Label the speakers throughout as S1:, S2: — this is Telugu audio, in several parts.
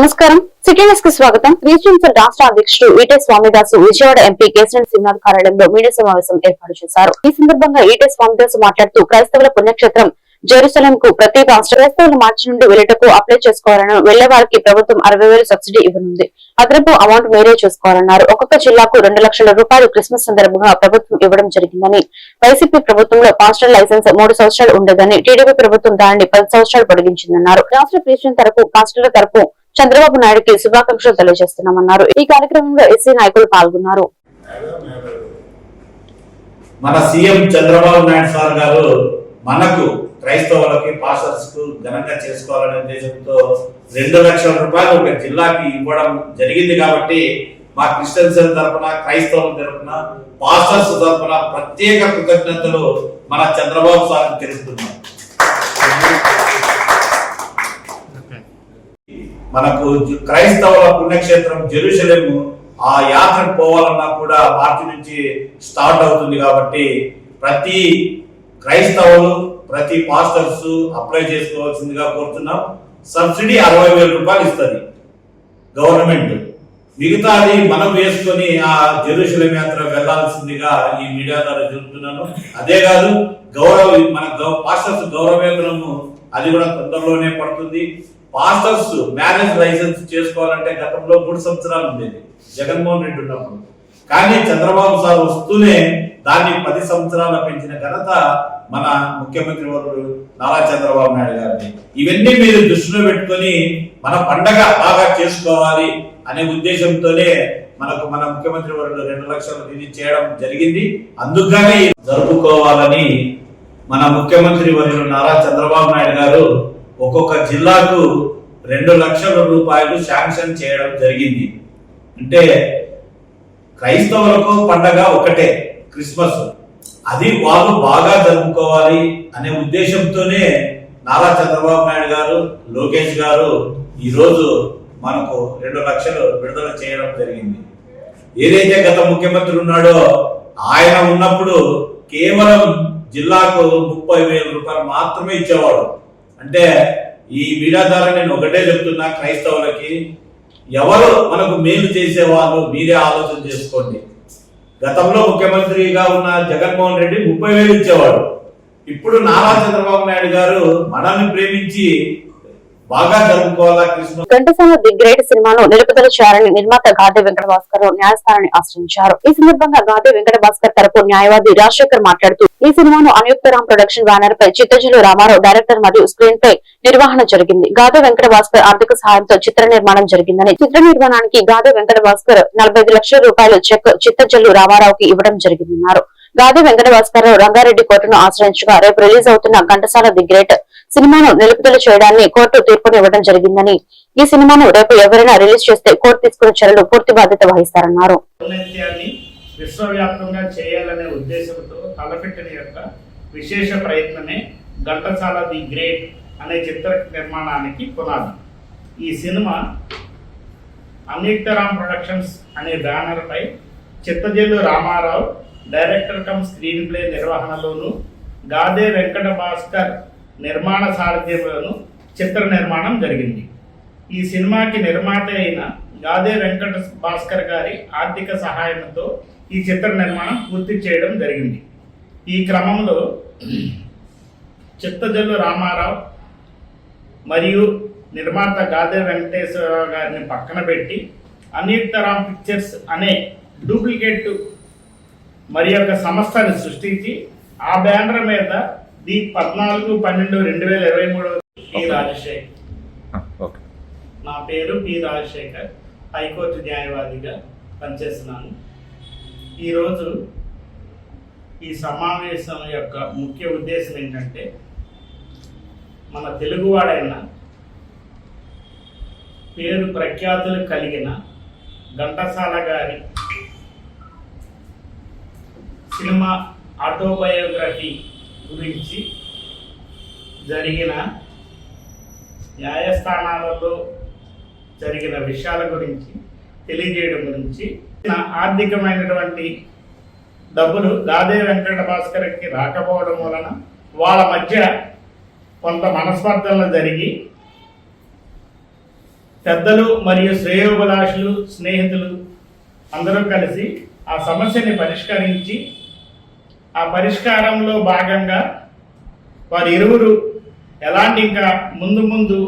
S1: నమస్కారం. సిటీ న్యూస్కి స్వాగతం. రీజన్స్ రాష్ట్ర అధ్యక్షుడు ఈటే Swamidasu Vijayawada M P K C R సింహాల్ కార్యాలయంలో మీడియా సమావేశం ఏర్పాటు చేశారు. ఈ సందర్భంగా ఈటే స్వామిదాసు మాట్లాడుతూ క్రైస్తవుల పుణ్యక్షేత్రం జెరూసలం కు ప్రతి రాష్ట్ర క్రైస్తవుల మార్చి నుండి వెళ్ళటకు అప్లై చేసుకోవాలని వెళ్ళే వారికి ప్రభుత్వం అరవై వేలు సబ్సిడీ ఇవ్వనుంది. అదనపు అమౌంట్ మీరే చూసుకోవాలన్నారు. ఒక్కొక్క జిల్లాకు రెండు లక్షల రూపాయలు క్రిస్మస్ సందర్భంగా ప్రభుత్వం ఇవ్వడం జరిగిందని వైసీపీ ప్రభుత్వంలో పాస్టర్ లైసెన్స్ మూడు సంవత్సరాలు ఉండేదని టీడీపీ ప్రభుత్వం దానిని పది సంవత్సరాలు పొడిగించిందన్నారు. రాష్ట్ర ప్రెసిడెంట్ తరపు పాస్టర్ల తరపు చంద్రబాబు నాయుడుకి శుభాకాంక్షలు తెలియజేస్తున్నామన్నారు. ఈ కార్యక్రమంలో ఎస్సీ నాయకులు పాల్గొన్నారు.
S2: మన సీఎం చంద్రబాబు నాయుడు సార్ గారు మనకు క్రైస్తవులకి పాస్టర్స్కు ఘనంగా చేసుకోవాలనే ఉద్దేశంతో రెండు లక్షల రూపాయలు ఒక జిల్లాకి ఇవ్వడం జరిగింది కాబట్టి మా క్రిస్టియన్స్ తరపున క్రైస్తవుల తరపున పాస్టర్స్ తరఫున ప్రత్యేక కృతజ్ఞతలు మన చంద్రబాబు సార్ తెలుపుతున్నాం. మనకు క్రైస్తవుల పుణ్యక్షేత్రం జెరూసలేము ఆ యాత్రకు పోవాలన్నా కూడా మార్చి నుంచి స్టార్ట్ అవుతుంది కాబట్టి ప్రతి క్రైస్తవులు ప్రతి పాస్టర్స్ అప్లై చేసుకోవాల్సిందిగా కోరుతున్నాం. సబ్సిడీ అరవై వేల రూపాయలు ఇస్తుంది గవర్నమెంట్. మిగతాది మనం వేసుకొని ఆ జెరూసలేం యాత్ర వెళ్ళాల్సిందిగా ఈ మీడియా ద్వారా చెబుతున్నాను. అదే కాదు గౌరవ మన గౌ- పాస్టర్స్ గౌరవేతనము అది కూడా తొందరలోనే పడుతుంది. పాస్టర్స్ మ్యారేజ్ లైసెన్స్ చేసుకోవాలంటే గతంలో మూడు సంవత్సరాలు ఉండేది. జగన్మోహన్ రెడ్డి ఉన్నప్పుడు. కానీ చంద్రబాబు సార్ వస్తూనే దాన్ని పది సంవత్సరాల పెంచిన ఘనత మన ముఖ్యమంత్రి వరుడు నారా చంద్రబాబు నాయుడు గారిని ఇవన్నీ మీరు దృష్టిలో పెట్టుకొని మన పండగ బాగా చేసుకోవాలి అనే ఉద్దేశంతోనే మనకు మన ముఖ్యమంత్రి వరుడు రెండు లక్షలు రిలీజ్ చేయడం జరిగింది. అందుకనే జరుపుకోవాలని మన ముఖ్యమంత్రి వరుడు నారా చంద్రబాబు నాయుడు గారు ఒక్కొక్క జిల్లాకు రెండు లక్షల రూపాయలు శాంక్షన్ చేయడం జరిగింది. అంటే క్రైస్తవులకు పండగ ఒకటే క్రిస్మస్. అది వాళ్ళు బాగా జరుపుకోవాలి అనే ఉద్దేశంతోనే నారా చంద్రబాబు నాయుడు గారు లోకేష్ గారు ఈరోజు మనకు రెండు లక్షలు విడుదల చేయడం జరిగింది. ఏదైతే గత ముఖ్యమంత్రి ఉన్నాడో ఆయన ఉన్నప్పుడు కేవలం జిల్లాకు ముప్పై వేల రూపాయలు మాత్రమే ఇచ్చేవాడు. అంటే ఈ మీడియా ద్వారా నేను ఒకటే చెప్తున్నా క్రైస్తవులకి ఎవరు మనకు మేలు చేసేవాళ్ళు మీరే ఆలోచన చేసుకోండి. గతంలో ముఖ్యమంత్రిగా ఉన్న జగన్మోహన్ రెడ్డి ముప్పై వేలు ఇచ్చేవాడు. ఇప్పుడు నారా చంద్రబాబు నాయుడు గారు మనల్ని ప్రేమించి
S1: ఘంటసాల ది గ్రేట్ సినిమాను నిలుపుదల చేయాలని నిర్మాత గాదే వెంకట భాస్కర్ న్యాయస్థానాన్ని ఆశ్రయించారు. ఈ సందర్భంగా గాదే వెంకట భాస్కర్ తరపు న్యాయవాది రాజశేఖర్ మాట్లాడుతూ ఈ సినిమాను అనుయుక్తరామ్ ప్రొడక్షన్ బ్యానర్ పై చిత్తజులు రామారావు డైరెక్టర్ మరియు స్క్రీన్ పై నిర్వహణ జరిగింది. గాదే వెంకట భాస్కర్ ఆర్థిక సహాయంతో చిత్ర నిర్మాణం జరిగిందని చిత్ర నిర్మాణానికి గాదే వెంకట భాస్కర్ నలభై లక్షల రూపాయల చెక్ చిత్తజల్లు రామారావుకి ఇవ్వడం జరిగిందన్నారు. గాది వెంకట భాస్కర్ రంగారెడ్డి కోర్టును ఆశ్రయించగా రేపు రిలీజ్ అవుతున్న ఘంటసాల ది గ్రేట్ సినిమాను నిలుపుదల చేయడాన్ని కోర్టు తీర్పును ఇవ్వడం జరిగిందని. ఈ సినిమాను రేపు ఎవరైనా రిలీజ్ చేస్తే కోర్టు తీసుకున్న చర్యలు పూర్తి బాధ్యత వహిస్తారన్నారు.
S3: విశ్వవ్యాప్తంగా చేయాలనే ఉద్దేశంతో తలపెట్టిన యొక్క విశేష ప్రయత్నమే ఘంటసాల ది గ్రేట్ అనే చిత్ర నిర్మాణానికి పునాది. ఈ సినిమా అనిక్తరామ్ ప్రొడక్షన్స్ అనే బ్యానర్పై Chittajallu Ramarao director cum screenplay నిర్వహణలోను Gade Venkata Bhaskar నిర్మాణ సారథ్యంలోను చిత్ర నిర్మాణం జరిగింది. ఈ సినిమాకి నిర్మాత అయిన గాదే వెంకట భాస్కర్ గారి ఆర్థిక సహాయంతో ఈ చిత్ర నిర్మాణం పూర్తి చేయడం జరిగింది. ఈ క్రమంలో చిత్తజల్లు రామారావు మరియు నిర్మాత గాదే వెంకటేశ్వరరావు గారిని పక్కన పెట్టి అనితరామ్ పిక్చర్స్ అనే డూప్లికేట్ మరి యొక్క సంస్థని సృష్టించి ఆ బ్యానర్ మీద ది పద్నాలుగు పన్నెండు రెండు వేల ఇరవై మూడు పి రాజశేఖర్. నా పేరు పి రాజశేఖర్. హైకోర్టు న్యాయవాదిగా పనిచేస్తున్నాను. ఈరోజు ఈ సమావేశం యొక్క ముఖ్య ఉద్దేశం ఏంటంటే మన తెలుగువాడైన పేరు ప్రఖ్యాతులు కలిగిన ఘంటసాల గారి సినిమా ఆటోబయోగ్రఫీ గురించి జరిగిన న్యాయస్థానాలలో జరిగిన విషయాల గురించి తెలియజేయడం గురించి నా ఆర్థికమైనటువంటి డబ్బులు దాదే వెంకట భాస్కర్కి రాకపోవడం వలన వాళ్ళ మధ్య కొంత మనస్పర్ధలు జరిగి పెద్దలు మరియు శ్రేయోభిలాషులు స్నేహితులు అందరూ కలిసి ఆ సమస్యని పరిష్కరించి ఆ పరిష్కారంలో భాగంగా వారి ఇరువురు ఎలాంటి ఇంకా ముందు ముందు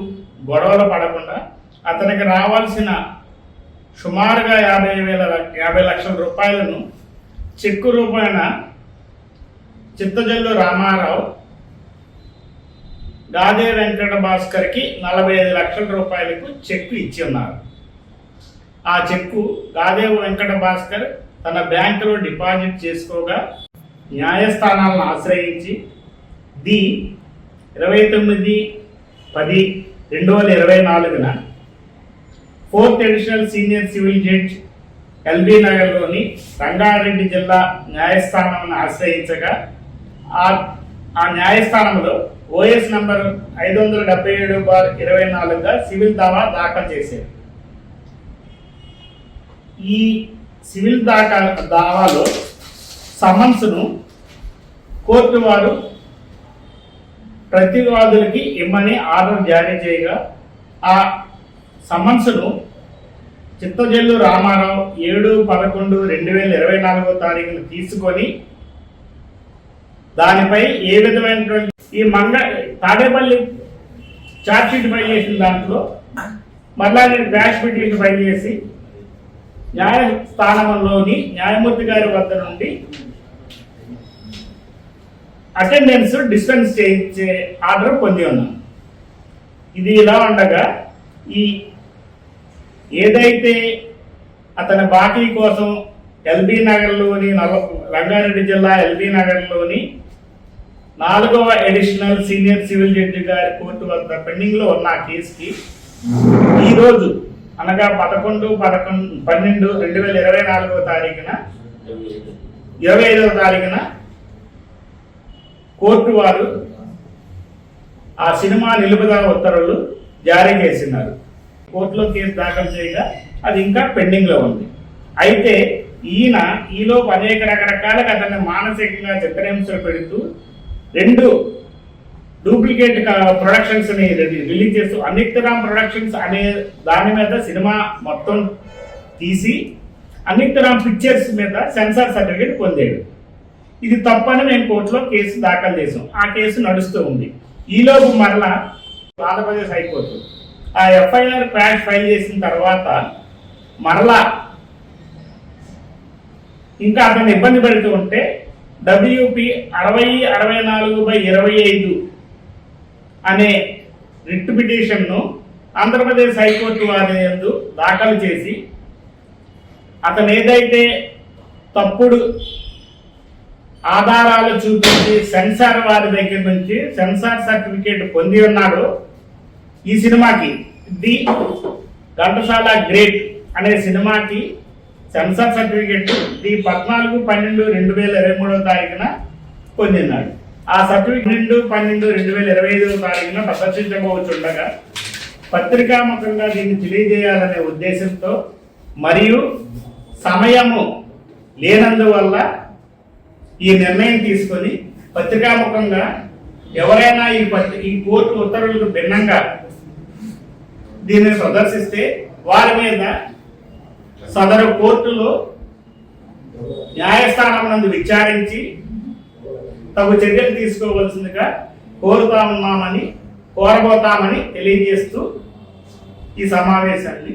S3: గొడవలు పడకుండా అతనికి రావాల్సిన సుమారుగా యాభై వేల యాభై లక్షల రూపాయలను చెక్కు రూపాయన చిత్తజల్లు రామారావు గాదే వెంకట భాస్కర్కి నలభై ఐదు లక్షల రూపాయలకు చెక్కు ఇచ్చి ఉన్నారు ఆ చెక్కు గాదే వెంకట భాస్కర్ తన బ్యాంకులో డిపాజిట్ చేసుకోగా న్యాయస్థానాలను ఆశ్రయించి ది ఇరవై తొమ్మిది పది రెండు వేల ఇరవై నాలుగున fourth additional senior civil judge L B నగర్లోని రంగారెడ్డి జిల్లా న్యాయస్థానాన్ని ఆశ్రయించగా ఆ ఆ న్యాయస్థానంలో ఓఎస్ నంబర్ ఐదు వందల డెబ్బై ఏడు బార్ ఇరవై నాలుగుగా సివిల్ దావా దాఖలు చేశారు. ఈ సివిల్ దాఖ దావాలో సమన్స్ను కోర్టు వారు ప్రతివాదులకి ఇమ్మని ఆర్డర్ జారీ చేయగా ఆ సమన్స్ను చిత్తజల్లు రామారావు ఏడు పదకొండు రెండు వేల ఇరవై నాలుగో తారీఖున తీసుకొని దానిపై ఏ విధమైనటువంటి ఈ మంగ తాడేపల్లి ఛార్జ్షీట్ ఫైల్ చేసిన దాంట్లో మళ్ళా నేను బ్యాష్ పిటిషన్ ఫైల్ చేసి న్యాయస్థానంలోని న్యాయమూర్తి గారి వద్ద నుండి అటెండెన్స్ డిస్పెన్స్ చేయించే ఆర్డర్ పొంది ఉన్నాను ఇది ఇలా ఉండగా ఈ ఏదైతే అతని బాకీ కోసం ఎల్బీ నగర్లోని నల్ల రంగారెడ్డి జిల్లా ఎల్బీ నగర్లోని నాలుగవ ఎడిషనల్ సీనియర్ సివిల్ జడ్జి గారి కోర్టు వద్ద పెండింగ్లో ఉన్న కేసుకి ఈరోజు అనగా పదకొండు పదకొండు పన్నెండు రెండు వేల ఇరవై నాలుగవ తారీఖున ఇరవై ఐదవ తారీఖున కోర్టు వారు ఆ సినిమా నిలుపుదల ఉత్తర్వులు జారీ చేసినారు. కోర్టులో కేసు దాఖలు చేయగా అది ఇంకా పెండింగ్లో ఉంది. అయితే ఈయన ఈలోపు అనేక రకరకాలుగా అతన్ని మానసికంగా చిత్రహింసలు పెడుతూ రెండు డూప్లికేట్ ప్రొడక్షన్స్ని రిలీజ్ చేస్తూ అనిక్తరామ్ ప్రొడక్షన్స్ అనే దాని మీద సినిమా మొత్తం తీసి అనిక్తరామ్ పిక్చర్స్ మీద సెన్సార్ సర్టిఫికేట్ పొందాడు. ఇది తప్పని మేము కోర్టులో కేసు దాఖలు చేసాం ఆ కేసు నడుస్తూ ఉంది. ఈలోపు మరలా ఆంధ్రప్రదేశ్ హైకోర్టు ఆ F I R quash file చేసిన తర్వాత మరలా ఇంకా అతను ఇబ్బంది పెడుతూ ఉంటే డబ్ల్యూపి అరవై అరవై నాలుగు బై ఇరవై ఐదు అనే రిట్ పిటిషన్ను ఆంధ్రప్రదేశ్ హైకోర్టు వారి ఎందు దాఖలు చేసి అతను ఏదైతే తప్పుడు ఆధారాలు చూపించి సెన్సార్ వారి దగ్గర నుంచి సెన్సార్ సర్టిఫికేట్ పొంది ఉన్నాడు ఈ సినిమాకి. ది ఘంటసాల గ్రేట్ అనే సినిమాకి సెన్సార్ సర్టిఫికేట్ ది పద్నాలుగు పన్నెండు రెండు వేల ఇరవై మూడవ తారీఖున పొందినాడు ఆ సర్టిఫికేట్ రెండు పన్నెండు రెండు వేల ఇరవై ఐదవ తారీఖున ప్రదర్శించబోచుండగా పత్రికాముఖంగా దీన్ని తెలియజేయాలనే ఉద్దేశంతో మరియు సమయము లేనందువల్ల ఈ నిర్ణయం తీసుకొని పత్రికాముఖంగా ఎవరైనా ఈ పత్రి ఈ కోర్టు ఉత్తర్వులకు భిన్నంగా దీనిని ప్రదర్శిస్తే వారి మీద సదరు కోర్టులో న్యాయస్థానం నందు విచారించి తగు చర్యలు తీసుకోవలసిందిగా కోరుతా కోరబోతామని తెలియజేస్తూ ఈ సమావేశాన్ని